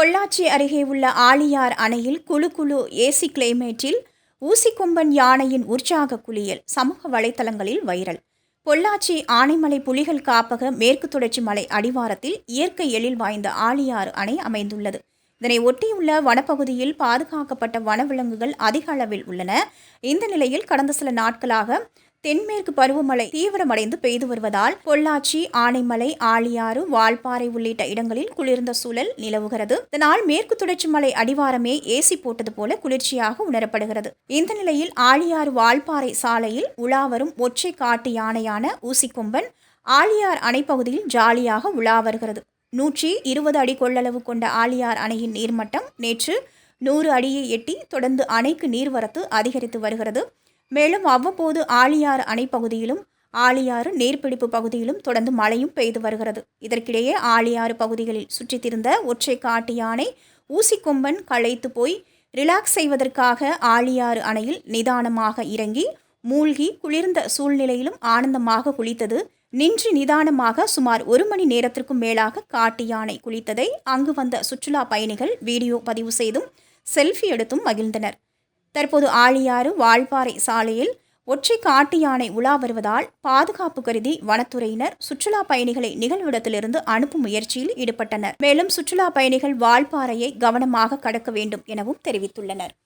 பொள்ளாச்சி அருகே உள்ள ஆழியார் அணையில் குழு குழு ஏசி கிளைமேட்டில் ஊசிக்கொம்பன் யானையின் உற்சாக குளியல் சமூக வலைதளங்களில் வைரல். பொள்ளாச்சி ஆனைமலை புலிகள் காப்பக மேற்கு தொடர்ச்சி மலை அடிவாரத்தில் இயற்கை எழில் வாய்ந்த ஆழியாறு அணை அமைந்துள்ளது. இதனை ஒட்டியுள்ள வனப்பகுதியில் பாதுகாக்கப்பட்ட வனவிலங்குகள் அதிக அளவில் உள்ளன. இந்த நிலையில் கடந்த சில நாட்களாக தென்மேற்கு பருவமழை தீவிரமடைந்து பெய்து வருவதால் பொள்ளாச்சி ஆனைமலை ஆழியாறு வால்பாறை உள்ளிட்ட இடங்களில் குளிர்ந்த சூழல் நிலவுகிறது. இதனால் மேற்கு தொடர்ச்சி மலை அடிவாரமே ஏசி போட்டது போல குளிர்ச்சியாக உணரப்படுகிறது. இந்த நிலையில் ஆழியாறு வால்பாறை சாலையில் உலாவரும் ஒற்றை காட்டு யானையான ஊசிக்கொம்பன் ஆழியார் அணை பகுதியில் ஜாலியாக உலா வருகிறது. நூற்றி இருபது அடி கொள்ளளவு கொண்ட ஆழியார் அணையின் நீர்மட்டம் நேற்று நூறு அடியை எட்டி தொடர்ந்து அணைக்கு நீர்வரத்து அதிகரித்து வருகிறது. மேலும் அவ்வப்போது ஆழியாறு அணை பகுதியிலும் ஆழியாறு நீர்பிடிப்பு பகுதியிலும் தொடர்ந்து மழையும் பெய்து வருகிறது. இதற்கிடையே ஆழியாறு பகுதிகளில் சுற்றித் திரிந்த ஒற்றை காட்டு யானை ஊசிக்கொம்பன் களைத்து போய் ரிலாக்ஸ் செய்வதற்காக ஆழியாறு அணையில் நிதானமாக இறங்கி மூழ்கி குளிர்ந்த சூழ்நிலையிலும் ஆனந்தமாக குளித்தது நின்று நிதானமாக சுமார் ஒரு மணி நேரத்திற்கும் மேலாக காட்டு யானை குளித்ததை அங்கு வந்த சுற்றுலா பயணிகள் வீடியோ பதிவு செய்தும் செல்ஃபி எடுத்தும் மகிழ்ந்தனர். தற்போது ஆழியாறு வால்பாறை சாலையில் ஒற்றை காட்டு யானை உலா வருவதால் பாதுகாப்பு கருதி வனத்துறையினர் சுற்றுலா பயணிகளை நிகழ்விடத்திலிருந்து அனுப்பும் முயற்சியில் ஈடுபட்டனர். மேலும் சுற்றுலா பயணிகள் வால்பாறையை கவனமாக கடக்க வேண்டும் எனவும் தெரிவித்துள்ளனர்.